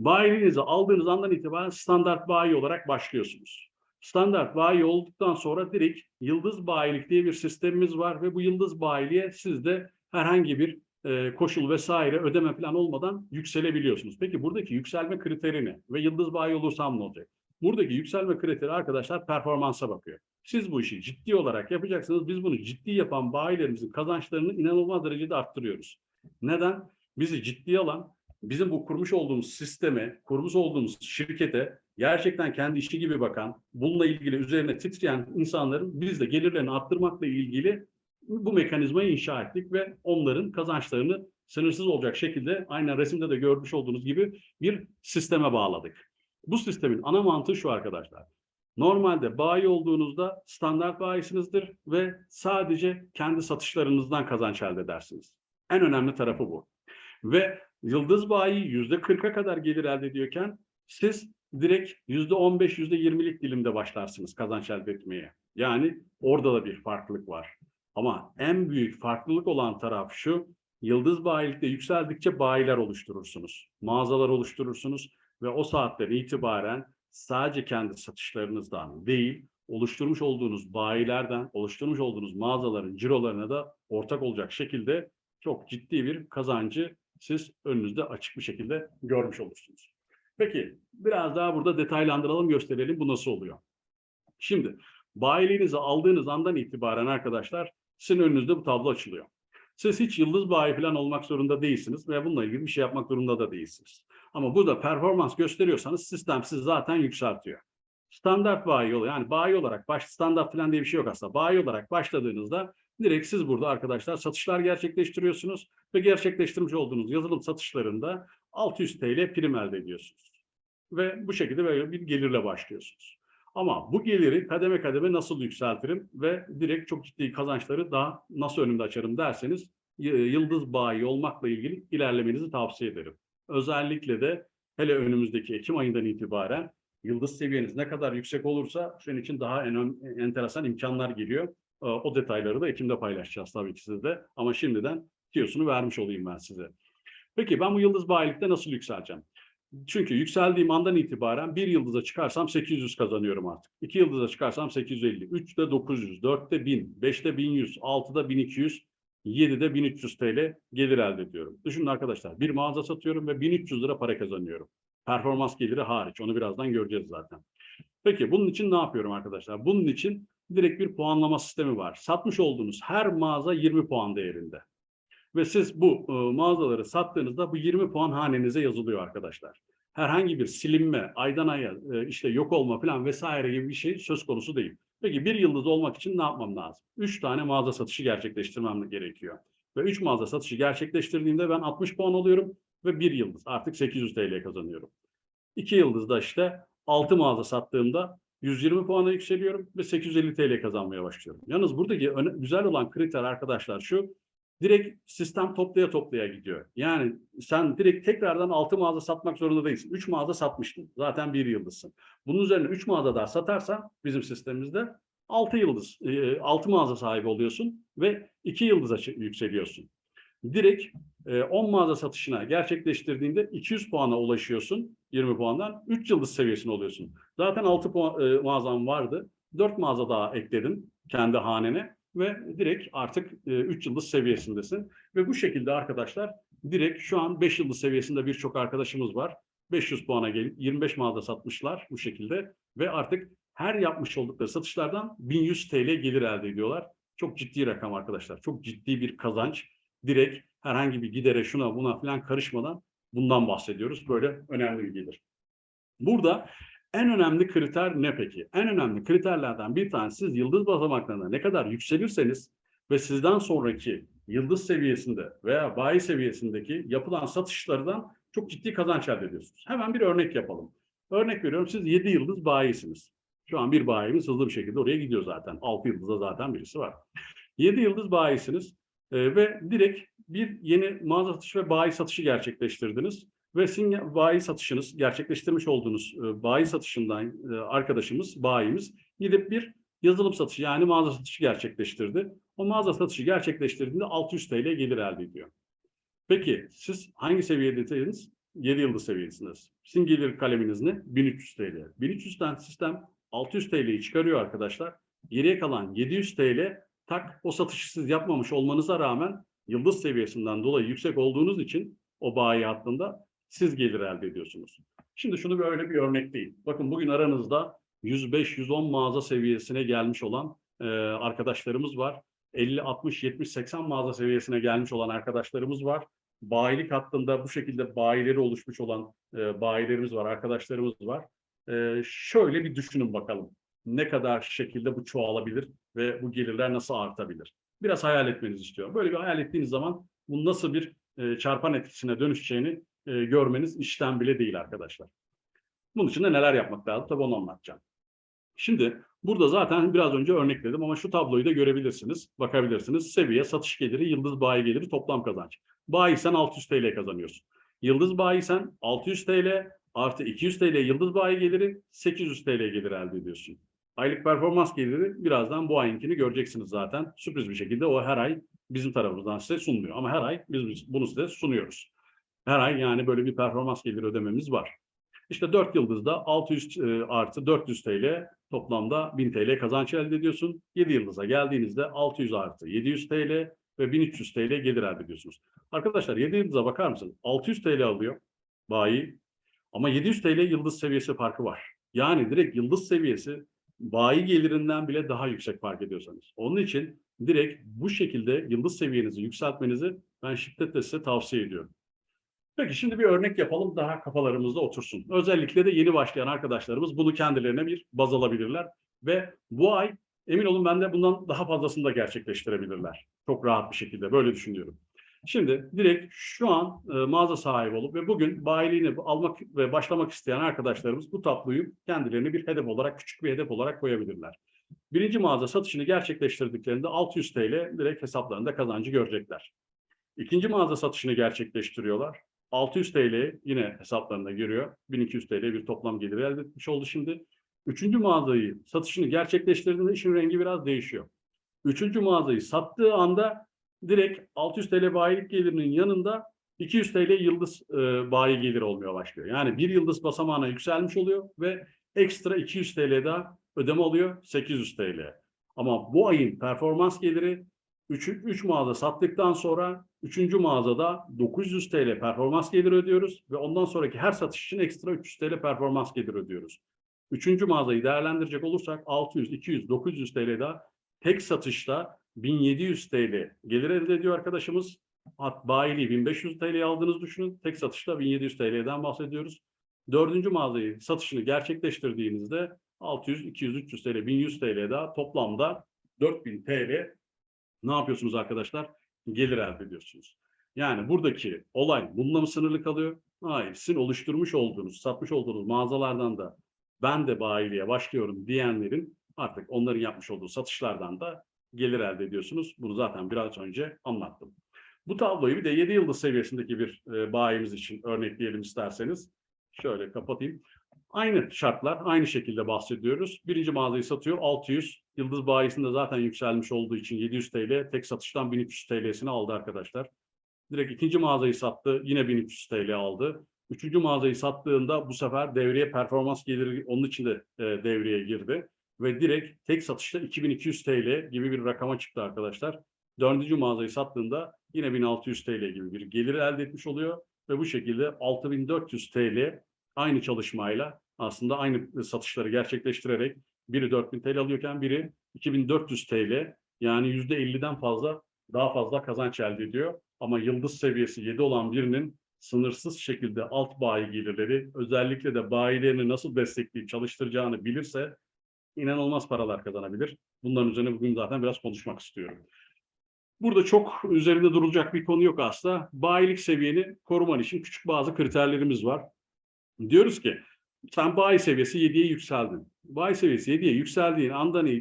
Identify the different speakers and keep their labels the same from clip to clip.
Speaker 1: Bayiliğinizi aldığınız andan itibaren standart bayi olarak başlıyorsunuz. Standart bayi olduktan sonra direkt yıldız bayilik diye bir sistemimiz var ve bu yıldız bayiliğe siz de herhangi bir e, koşul vesaire ödeme falan olmadan yükselebiliyorsunuz. Peki buradaki yükselme kriteri ne? Ve yıldız bayi olursam ne olacak? Buradaki yükselme kriteri arkadaşlar performansa bakıyor. Siz bu işi ciddi olarak yapacaksınız. Biz bunu ciddi yapan bayilerimizin kazançlarını inanılmaz derecede arttırıyoruz. Neden? Bizi ciddiye alan, bizim bu kurmuş olduğumuz sisteme, kurmuş olduğumuz şirkete gerçekten kendi işi gibi bakan, bununla ilgili üzerine titreyen insanların biz de gelirlerini arttırmakla ilgili bu mekanizmayı inşa ettik ve onların kazançlarını sınırsız olacak şekilde aynen resimde de görmüş olduğunuz gibi bir sisteme bağladık. Bu sistemin ana mantığı şu arkadaşlar. Normalde bayi olduğunuzda standart bayisinizdir ve sadece kendi satışlarınızdan kazanç elde edersiniz. En önemli tarafı bu. Ve yıldız bayi yüzde 40'a kadar gelir elde ediyorken siz direkt yüzde 15, yüzde 20'lik dilimde başlarsınız kazanç elde etmeye. Yani orada da bir farklılık var. Ama en büyük farklılık olan taraf şu, yıldız bayilikte yükseldikçe bayiler oluşturursunuz. Mağazalar oluşturursunuz ve o saatten itibaren sadece kendi satışlarınızdan değil, oluşturmuş olduğunuz bayilerden, oluşturmuş olduğunuz mağazaların cirolarına da ortak olacak şekilde çok ciddi bir kazancı siz önünüzde açık bir şekilde görmüş olursunuz. Peki biraz daha burada detaylandıralım, gösterelim bu nasıl oluyor. Şimdi bayiliğinizi aldığınız andan itibaren arkadaşlar sizin önünüzde bu tablo açılıyor. Siz hiç yıldız bayi falan olmak zorunda değilsiniz veya bununla ilgili bir şey yapmak zorunda da değilsiniz. Ama burada performans gösteriyorsanız sistem sizi zaten yükseltiyor. Standart bayi yolu yani bayi olarak baş standart falan diye bir şey yok aslında. Bayi olarak başladığınızda direkt siz burada arkadaşlar satışlar gerçekleştiriyorsunuz ve gerçekleştirmiş olduğunuz yazılım satışlarında 600 TL prim elde ediyorsunuz. Ve bu şekilde böyle bir gelirle başlıyorsunuz. Ama bu geliri kademe kademe nasıl yükseltirim ve direkt çok ciddi kazançları daha nasıl önümde açarım derseniz y- yıldız bayi olmakla ilgili ilerlemenizi tavsiye ederim. Özellikle de hele önümüzdeki Ekim ayından itibaren yıldız seviyeniz ne kadar yüksek olursa senin için daha en, enteresan imkanlar geliyor. Ee, O detayları da Ekim'de paylaşacağız tabii ki sizde. Ama şimdiden tiyosunu vermiş olayım ben size. Peki ben bu yıldız bayilikte nasıl yükseleceğim? Çünkü yükseldiğim andan itibaren bir yıldıza çıkarsam 800 kazanıyorum artık. İki yıldıza çıkarsam 850, üçte 900, dörtte 1000, beşte 1100, altıda 1200, 7'de 1300 TL gelir elde ediyorum. Düşünün arkadaşlar bir mağaza satıyorum ve 1300 lira para kazanıyorum. Performans geliri hariç. Onu birazdan göreceğiz zaten. Peki bunun için ne yapıyorum arkadaşlar? Bunun için direkt bir puanlama sistemi var. Satmış olduğunuz her mağaza 20 puan değerinde. Ve siz bu e, mağazaları sattığınızda bu 20 puan hanenize yazılıyor arkadaşlar. Herhangi bir silinme, aydan aya e, işte yok olma falan vesaire gibi bir şey söz konusu değil. Peki bir yıldız olmak için ne yapmam lazım? 3 tane mağaza satışı gerçekleştirmem gerekiyor. Ve 3 mağaza satışı gerçekleştirdiğimde ben 60 puan alıyorum ve bir yıldız artık 800 TL kazanıyorum. 2 yıldızda işte 6 mağaza sattığımda 120 puana yükseliyorum ve 850 TL kazanmaya başlıyorum. Yalnız buradaki öne- güzel olan kriter arkadaşlar şu, direkt sistem toplaya toplaya gidiyor. Yani sen direkt tekrardan 6 mağaza satmak zorunda değilsin. 3 mağaza satmıştın. Zaten bir yıldızsın. Bunun üzerine 3 mağaza daha satarsan bizim sistemimizde 6 yıldız, 6 mağaza sahibi oluyorsun ve 2 yıldıza yükseliyorsun. Direkt e, 10 mağaza satışına gerçekleştirdiğinde 200 puana ulaşıyorsun 20 puandan 3 yıldız seviyesine oluyorsun. Zaten 6 puan, e, mağazan vardı. 4 mağaza daha ekledin kendi hanene ve direkt artık 3 yıldız seviyesindesin. Ve bu şekilde arkadaşlar direkt şu an 5 yıldız seviyesinde birçok arkadaşımız var. 500 puana gelip 25 mağaza satmışlar bu şekilde ve artık her yapmış oldukları satışlardan 1100 TL gelir elde ediyorlar. Çok ciddi rakam arkadaşlar. Çok ciddi bir kazanç. Direkt herhangi bir gidere şuna buna falan karışmadan bundan bahsediyoruz. Böyle önemli bir gelir. Burada en önemli kriter ne peki? En önemli kriterlerden bir tanesi yıldız basamaklarına ne kadar yükselirseniz ve sizden sonraki yıldız seviyesinde veya bayi seviyesindeki yapılan satışlardan çok ciddi kazanç elde ediyorsunuz. Hemen bir örnek yapalım. Örnek veriyorum siz 7 yıldız bayisiniz. Şu an bir bayimiz hızlı bir şekilde oraya gidiyor zaten. 6 yıldızda zaten birisi var. 7 yıldız bayisiniz e, ve direkt bir yeni mağaza satışı ve bayi satışı gerçekleştirdiniz ve sizin bayi satışınız gerçekleştirmiş olduğunuz e, bayi satışından e, arkadaşımız, bayimiz gidip bir yazılım satışı yani mağaza satışı gerçekleştirdi. O mağaza satışı gerçekleştirdiğinde 600 TL gelir elde ediyor. Peki siz hangi seviyedeydiniz? 7 yıldız seviyesiniz. Sizin gelir kaleminiz ne? 1300 TL. 1300'ten sistem 600 TL'yi çıkarıyor arkadaşlar. Geriye kalan 700 TL tak o satışı siz yapmamış olmanıza rağmen yıldız seviyesinden dolayı yüksek olduğunuz için o bayi hattında siz gelir elde ediyorsunuz. Şimdi şunu böyle bir örnekleyeyim. Bakın bugün aranızda 105-110 mağaza seviyesine gelmiş olan e, arkadaşlarımız var. 50, 60, 70, 80 mağaza seviyesine gelmiş olan arkadaşlarımız var. Bayilik hattında bu şekilde bayileri oluşmuş olan e, bayilerimiz var, arkadaşlarımız var. E, şöyle bir düşünün bakalım. Ne kadar şekilde bu çoğalabilir ve bu gelirler nasıl artabilir? Biraz hayal etmenizi istiyorum. Böyle bir hayal ettiğiniz zaman bu nasıl bir e, çarpan etkisine dönüşeceğini e, görmeniz işten bile değil arkadaşlar. Bunun için de neler yapmak lazım? Tabii onu anlatacağım. Şimdi burada zaten biraz önce örnekledim ama şu tabloyu da görebilirsiniz, bakabilirsiniz. Seviye, satış geliri, yıldız bayi geliri, toplam kazanç. Bayi sen 600 TL kazanıyorsun. Yıldız bayi sen 600 TL artı 200 TL yıldız bayi geliri 800 TL gelir elde ediyorsun. Aylık performans geliri birazdan bu ayinkini göreceksiniz zaten. Sürpriz bir şekilde o her ay bizim tarafımızdan size sunmuyor. Ama her ay biz bunu size sunuyoruz. Her ay yani böyle bir performans geliri ödememiz var. İşte 4 yıldızda 600 e, artı 400 TL toplamda 1000 TL kazanç elde ediyorsun. 7 yıldıza geldiğinizde 600 artı 700 TL ve 1300 TL gelir elde ediyorsunuz. Arkadaşlar 7 yıldıza bakar mısın? 600 TL alıyor bayi ama 700 TL yıldız seviyesi farkı var. Yani direkt yıldız seviyesi bayi gelirinden bile daha yüksek fark ediyorsanız. Onun için direkt bu şekilde yıldız seviyenizi yükseltmenizi ben şiddetle size tavsiye ediyorum. Peki şimdi bir örnek yapalım daha kafalarımızda otursun. Özellikle de yeni başlayan arkadaşlarımız bunu kendilerine bir baz alabilirler ve bu ay emin olun ben de bundan daha fazlasını da gerçekleştirebilirler. Çok rahat bir şekilde böyle düşünüyorum. Şimdi direkt şu an e, mağaza sahibi olup ve bugün bayiliğini almak ve başlamak isteyen arkadaşlarımız bu tabloyu kendilerine bir hedef olarak, küçük bir hedef olarak koyabilirler. Birinci mağaza satışını gerçekleştirdiklerinde 600 TL direkt hesaplarında kazancı görecekler. İkinci mağaza satışını gerçekleştiriyorlar. 600 TL yine hesaplarına giriyor. 1200 TL bir toplam gelir elde etmiş oldu şimdi. Üçüncü mağazayı satışını gerçekleştirdiğinde işin rengi biraz değişiyor. Üçüncü mağazayı sattığı anda direkt 600 TL bayilik gelirinin yanında 200 TL yıldız e, bayi geliri olmaya başlıyor. Yani bir yıldız basamağına yükselmiş oluyor ve ekstra 200 TL daha ödeme oluyor 800 TL. Ama bu ayın performans geliri 3, 3 mağaza sattıktan sonra 3. mağazada 900 TL performans geliri ödüyoruz ve ondan sonraki her satış için ekstra 300 TL performans geliri ödüyoruz. Üçüncü mağazayı değerlendirecek olursak 600, 200, 900 TL daha tek satışta 1700 TL gelir elde ediyor arkadaşımız. Hat bayiliği 1500 TL aldığınızı düşünün. Tek satışta 1700 TL'den bahsediyoruz. Dördüncü mağazayı satışını gerçekleştirdiğinizde 600, 200, 300 TL, 1100 TL daha toplamda 4000 TL ne yapıyorsunuz arkadaşlar? Gelir elde ediyorsunuz. Yani buradaki olay bununla mı sınırlı kalıyor? Hayır. Sizin oluşturmuş olduğunuz, satmış olduğunuz mağazalardan da ben de bayiliğe başlıyorum diyenlerin artık onların yapmış olduğu satışlardan da gelir elde ediyorsunuz. Bunu zaten biraz önce anlattım. Bu tabloyu bir de 7 yıldız seviyesindeki bir e, bayimiz için örnekleyelim isterseniz. Şöyle kapatayım. Aynı şartlar, aynı şekilde bahsediyoruz. Birinci mağazayı satıyor 600. Yıldız bayisinde zaten yükselmiş olduğu için 700 TL. Tek satıştan 1300 TL'sini aldı arkadaşlar. Direkt ikinci mağazayı sattı. Yine 1300 TL aldı. Üçüncü mağazayı sattığında bu sefer devreye performans geliri onun için de e, devreye girdi. Ve direkt tek satışta 2200 TL gibi bir rakama çıktı arkadaşlar. Dördüncü mağazayı sattığında yine 1600 TL gibi bir gelir elde etmiş oluyor. Ve bu şekilde 6400 TL aynı çalışmayla aslında aynı satışları gerçekleştirerek biri 4000 TL alıyorken biri 2400 TL yani %50'den fazla daha fazla kazanç elde ediyor. Ama yıldız seviyesi 7 olan birinin sınırsız şekilde alt bayi gelirleri özellikle de bayilerini nasıl destekleyip çalıştıracağını bilirse inanılmaz paralar kazanabilir. Bunların üzerine bugün zaten biraz konuşmak istiyorum. Burada çok üzerinde durulacak bir konu yok aslında. Bayilik seviyeni koruman için küçük bazı kriterlerimiz var. Diyoruz ki sen bayi seviyesi 7'ye yükseldin. Bayi seviyesi 7'ye yükseldiğin andan e, e,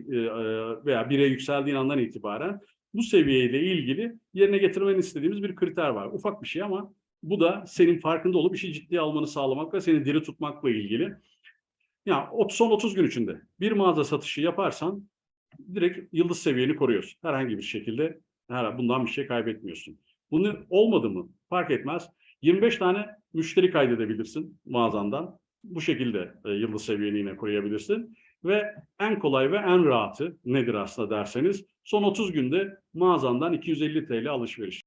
Speaker 1: veya 1'e yükseldiğin andan itibaren bu seviyeyle ilgili yerine getirmeni istediğimiz bir kriter var. Ufak bir şey ama bu da senin farkında olup işi ciddiye almanı sağlamak ve seni diri tutmakla ilgili. Yani son 30 gün içinde bir mağaza satışı yaparsan direkt yıldız seviyeni koruyorsun. Herhangi bir şekilde her bundan bir şey kaybetmiyorsun. Bunu olmadı mı fark etmez. 25 tane müşteri kaydedebilirsin mağazandan. Bu şekilde e, yıldız seviyeni yine koruyabilirsin. Ve en kolay ve en rahatı nedir aslında derseniz son 30 günde mağazandan 250 TL alışveriş.